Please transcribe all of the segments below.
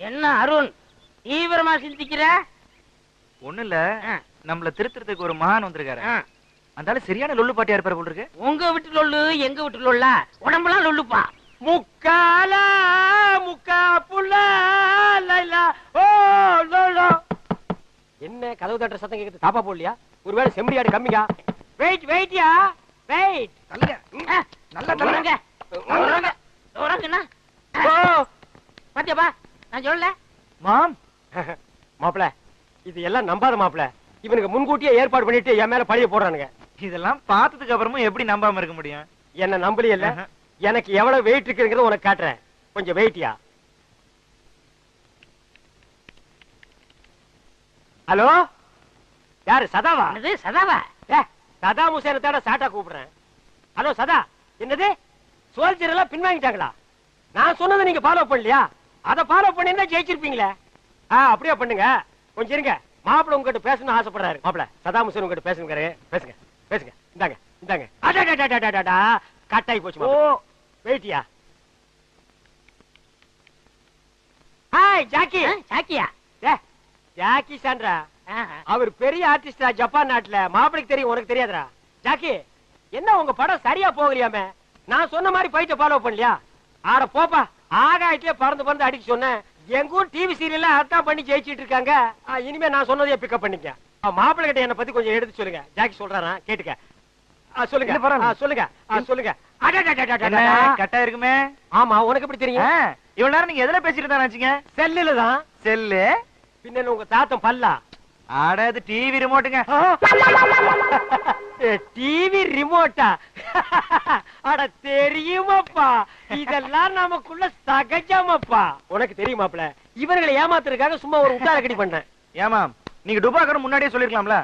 என்ன அருண் தீவிரமா சிந்திக்கிற? ஒண்ணு இல்ல நம்மள திருத்துறதுக்கு ஒரு மகான் வந்திருக்காரு. ஆ. அந்த ஆளு சரியான லொல்லு பாட்டியா இருப்பாரு போல இருக்கு. உங்க வீட்டு லொல்லு எங்க வீட்டு லொல்ல? உடம்பெல்லாம் லொல்லுப்பா. முக்கால முக்கா புள்ள லைலா. ஓ லோலோ என்ன கதவு தட்டுற சத்தம் கேக்குது? தாப்பா போடலையா? ஒருவேளை செம்பரியாடு கம்மியா வெயிட் வெயிட்யா வெயிட் ஆ, நல்லா உறங்க, உறங்க, உறங்குண்ணா. பாத்தியாப்பா நான் சொல்லல. மாம். மாப்பிள இது எல்லாம் நம்பாத மாப்பிள. இவனுக்கு முன்கூட்டியே ஏற்பாடு பண்ணிட்டு என் மேல பழிய போடுறானுங்க. இதெல்லாம் பார்த்ததுக்கு அப்புறமும் எப்படி நம்பாம இருக்க முடியும்? என்ன நம்பலையில்ல எனக்கு எவ்வளவு வெயிட் இருக்குங்கிறத உனக்கு காட்டுறேன். கொஞ்சம் வெயிட்டியா ஹலோ? யாரு சதாவா? என்னது சதாவா? ஏ, சதாம் ஹுசேனை தேட சாட்டா கூப்பிடுறேன். ஹலோ சதா என்னது? சோல்ஜர் எல்லாம் பின்வாங்கிட்டாங்களா? நான் சொன்னதை நீங்க ஃபாலோ பண்ணலையா? அதை ஃபாலோ பண்ணிருந்தா ஜெயிச்சிருப்பீங்களே. ஆ அப்படியே பண்ணுங்க. கொஞ்சம் இருங்க. மாப்பிள உங்ககிட்ட பேசணும்னு ஆசைப்படுறாரு. மாப்பிள சதாம் ஹுசேன் உங்ககிட்ட பேசணுங்கிறாரு. பேசுங்க பேசுங்க. இந்தாங்க இந்தாங்க. அடடடடடடடா கட்டாயி போச்சு ஓ. வெயிட்டியா? ஹாய் ஜாக்கி ஆ, சாக்கியா ஏ, ஜாக்கி சான்றா. அவர் பெரிய ஆர்டிஸ்டா ஜப்பான் நாட்டுல. மாப்பிளைக்கு தெரியும் உனக்கு தெரியாதுடா. ஜாக்கி என்ன உங்க படம் சரியா போகலையாமே? நான் சொன்ன மாதிரி போயிட்டு ஃபாலோ பண்ணலையா? ஆட போப்பா ஆகாயத்திலே பறந்து பறந்து அடிக்க சொன்னேன். எங்க ஊர் டிவி சீரியல்ல அதான் பண்ணி ஜெயிச்சிட்டு இருக்காங்க. இனிமே நான் சொன்னதையே பிக்கப் பண்ணிக்க. மாப்பிள்ளை கிட்ட என்ன பத்தி கொஞ்சம் எடுத்து சொல்லுங்க. ஜாக்கி சொல்றாரா? கேட்டுக்க. சொல்லுங்க. சொல்லுங்க. சொல்லுங்க. கட்டா இருக்குமே? ஆமா உனக்கு எப்படி தெரியும்? இவ்வளவு நேரம் நீங்க எதுல பேசிட்டு வச்சுங்க செல்லுல தான். செல்லு. பின்ன உங்க தாத்தன் பல்லா. ஆட அது டிவி ரிமோட்டுங்க டிவி ரிமோட்டா அட தெரியுமாப்பா? இதெல்லாம் நமக்குள்ள சகஜமாப்பா. உனக்கு தெரியுமாப்ல? இவர்களை ஏமாத்துறதுக்காக சும்மா ஒரு உட்டார கடி பண்ணேன். ஏமா நீங்க டுபாக்கர் முன்னாடியே சொல்லிருக்கலாம்ல?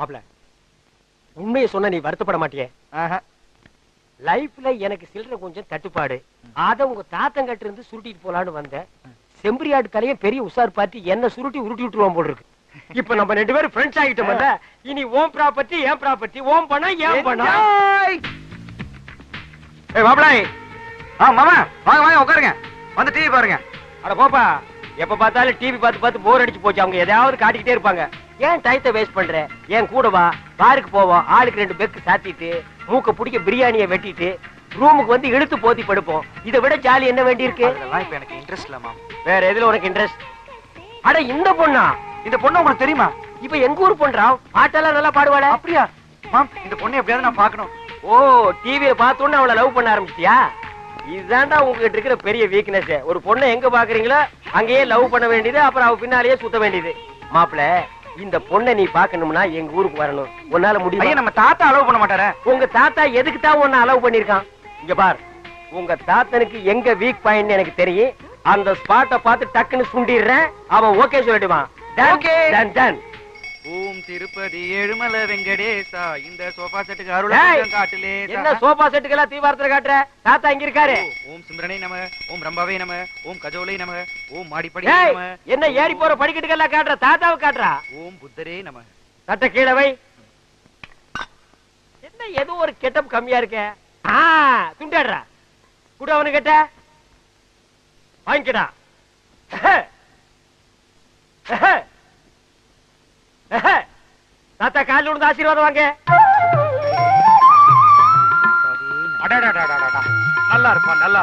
மாப்ள உண்மையை சொன்ன நீ வருத்தப்பட மாட்டியே. லைஃப்ல எனக்கு சில்லற கொஞ்சம் தட்டுப்பாடு. அத உங்க தாத்தங்கிட்ட இருந்து சுருட்டிட்டு போலான்னு வந்தேன். செம்பரியாடு தலையும் பெரிய உசார் பார்த்து என்ன சுருட்டி உருட்டி விட்டுருவான் போல இருக்கு. இப்ப நம்ம ரெண்டு பேரும் ஃப்ரெண்ட்ஸ் ஆகிட்டோம்ல இனி ஓம் ப்ராப்பர்ட்டி ஏன் ப்ராப்பர்ட்டி ஓம் பணம் ஏன் பணம்! ஏய் மாப்பிளை ஆ மாமா வாங்க வாங்க உட்காருங்க. வந்து டிவி பாருங்க. அட போப்பா எப்ப பார்த்தாலும் டிவி பார்த்து பார்த்து போர் அடிச்சு போச்சு. அவங்க எதையாவது காட்டிக்கிட்டே இருப்பாங்க. ஏன் டயத்தை வேஸ்ட் பண்ற? ஏன் கூட வா பாருக்கு போவோம் ஆளுக்கு ரெண்டு பெக்கு சாத்திட்டு மூக்க பிடிக்க பிரியாணியை வெட்டிட்டு ரூமுக்கு வந்து இழுத்து போத்தி படுப்போம். இதை விட ஜாலி என்ன வேண்டி இருக்கு எனக்கு இன்ட்ரெஸ்ட் இல்ல மாம். வேற எதுல உனக்கு இன்ட்ரெஸ்ட் அட இந்த பொண்ணா? இந்த பொண்ணு உங்களுக்கு தெரியுமா? இப்ப எங்க ஊர் பொண்ணா பாட்டெல்லாம் நல்லா பாடுவாளே. அப்படியா? மாம் இந்த பொண்ணு எப்படியாவது நான் பார்க்கணும். ஓ டிவியை பார்த்தோன்னு அவளை லவ் பண்ண ஆரம்பிச்சிட்டியா? இதுதான்டா உங்ககிட்ட இருக்கிற பெரிய வீக்னஸ் ஒரு பொண்ணை எங்க பாக்குறீங்களோ அங்கேயே லவ் பண்ண வேண்டியது அப்புறம் அவ பின்னாலேயே சுத்த வேண்டியது. மாப்பிள இந்த பொண்ணை நீ பார்க்கணும்னா எங்க ஊருக்கு வரணும். உன்னால முடியும்? நம்ம தாத்தா அலோவ் பண்ண மாட்டாரே. உங்க தாத்தா எதுக்கு தான் உன்னை அலோவ் பண்ணிருக்கான் இங்க பார் உங்க தாத்தனுக்கு எங்க வீக் பாயிண்ட் எனக்கு தெரியும். அந்த ஸ்பாட்டை பார்த்து டக்குன்னு சுண்டிடுறேன். அவன் ஓகே சொல்லிடுவான் ஓம் திருப்பதி ஏழுமல வெங்கடேசா. இந்த சோஃபா செட்டுக்கு அருள் காட்டிலே என்ன சோபா செட்டுக்கெல்லாம் தீவாரத்துல காட்டுற? தாத்தா இங்க இருக்காரு. ஓம் சிம்ரனை நம ஓம் ரம்பாவே நம ஓம் கஜோலை நம ஓம் மாடிப்படி ஏய், நம. என்ன ஏறி போற படிக்கட்டுக்கெல்லாம் காட்டுற? தாத்தாவை காட்டுறா? ஓம் புத்தரே நம. சட்ட கீழே வை. என்ன ஏதோ ஒரு கெட்டப் கம்மியா இருக்க? ஆ துண்டாடுறா. கூட அவனு கேட்ட வாங்கிக்கடா தாத்தா காலில் விழுந்து ஆசீர்வாதம் வாங்க. நல்லா இருப்பா நல்லா.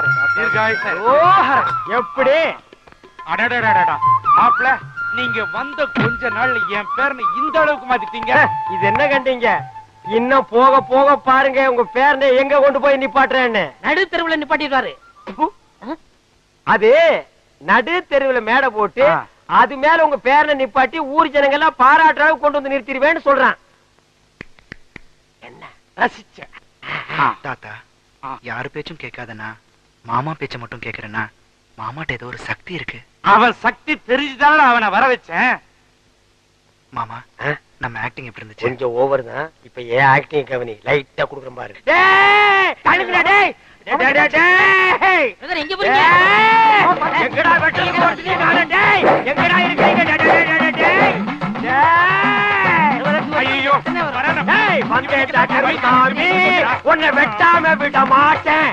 ஓஹர எப்படி அடடடடடா. மாப்ள நீங்க வந்த கொஞ்ச நாள்ல என் பேரனை இந்த அளவுக்கு மாத்திட்டீங்க இது என்ன கண்டீங்க இன்னும் போக போக பாருங்க உங்க பேரனை எங்க கொண்டு போய் நிப்பாட்டுறேன்னு நடுத்தெருவுல நிப்பாட்டிடுவாரு அது நடு தெருவுல மேடை போட்டு. அது மேல உங்க பேரனை நிப்பாட்டி ஊர் ஜனங்க எல்லாம் பாராட்டுற கொண்டு வந்து நிறுத்திடுவேன்னு சொல்றான். என்ன? ரசிச்ச. தாத்தா யாரு பேச்சும் கேட்காதண்ணா. மாமா பேச்ச மட்டும் கேக்குறேன்னா மாமாட்ட ஏதோ ஒரு சக்தி இருக்கு. அவன் சக்தி தெரிஞ்சுதானே அவனை வர வச்சேன். மாமா? நம்ம ஆக்டிங் எப்படி இருந்துச்சு? கொஞ்சம் ஓவர் தான். இப்ப ஏன் ஆக்டிங் கவனி? லைட்டா குடுக்குற பாரு. உன்னை வெட்டாம விட மாட்டேன்.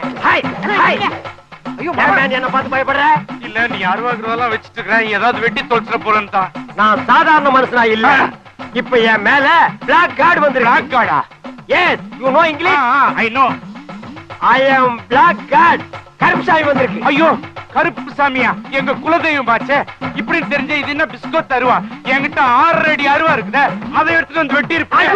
என்ன பார்த்து பயப்படுற? இல்ல நீ அருவாக்குறதெல்லாம் வச்சிட்டு இருக்க ஏதாவது வெட்டி தொலைச்சிட போறேன்னு தான் நான் சாதாரண மனுஷனா இல்ல. இப்ப என் மேல பிளாக் கார்டு வந்து black கார்டா yes you know English I know I am black card Karuppusamy வந்திருக்கு. ஐயோ கருப்பு சாமியா எங்க குலதெய்வம் பாச்சே. இப்படி தெரிஞ்ச இது என்ன பிஸ்கோத் அருவா என்கிட்ட ஆறு அடி அருவா இருக்குதே அதை எடுத்துட்டு வந்து வெட்டி இருப்பேன்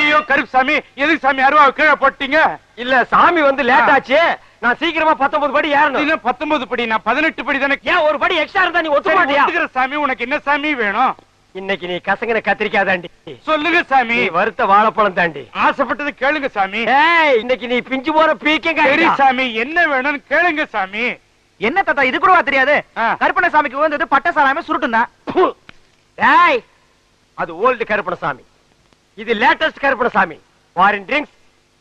ஐயோ, கருப்பு சாமி எதுக்கு சாமி அருவா கீழே போட்டீங்க? இல்ல சாமி வந்து லேட் ஆச்சு நான் சீக்கிரமா 19 படி ஏறணும். பத்தொன்பது படி? நான் பதினெட்டு படி தானே. ஏன் ஒரு படி எக்ஸ்ட்ரா இருந்தா நீ ஒத்துக்க மாட்டியா? சாமி உனக்கு என்ன சாமி வேணும்? இன்னைக்கு நீ கசங்கன கத்திரிக்காய் தாண்டி சொல்லுங்க சாமி. நீ வறுத்த வாழைப்பழம் தாண்டி. ஆசைப்பட்டது கேளுங்க சாமி. ஏய் இன்னைக்கு நீ பிஞ்சு போற பீக்கங்க சரி சாமி என்ன வேணும்னு கேளுங்க சாமி. என்ன தாத்தா இது கூடவா தெரியாது. கருப்பண சாமிக்கு வந்தது பட்ட சாராமே சுருட்டும் தான் ஏய் அது ஓல்டு கருப்பணசாமி இது லேட்டஸ்ட் கருப்பணசாமி ஃபாரின் ட்ரிங்க்ஸ்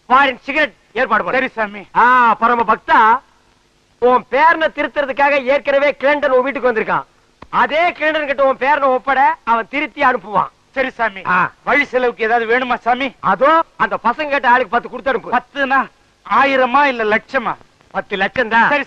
ஃபாரின் சிகரெட் ஏற்பாடு சரி சாமி. ஆ பரம பக்தா உன் பேரனை திருத்துறதுக்காக ஏற்கனவே கிளண்டன் உன் வீட்டுக்கு வந்திருக்கான். அதே கிளண்டன் கிட்ட உன் பேரனை ஒப்பட அவன் திருத்தி அனுப்புவான். சரி சாமி. வழி செலவுக்கு ஏதாவது வேணுமா சாமி? அதோ அந்த பசங்க கிட்ட ஆளுக்கு பத்து கொடுத்து அனுப்பு. பத்துனா ஆயிரமா இல்ல லட்சமா? பத்து லட்சம் தான் சரி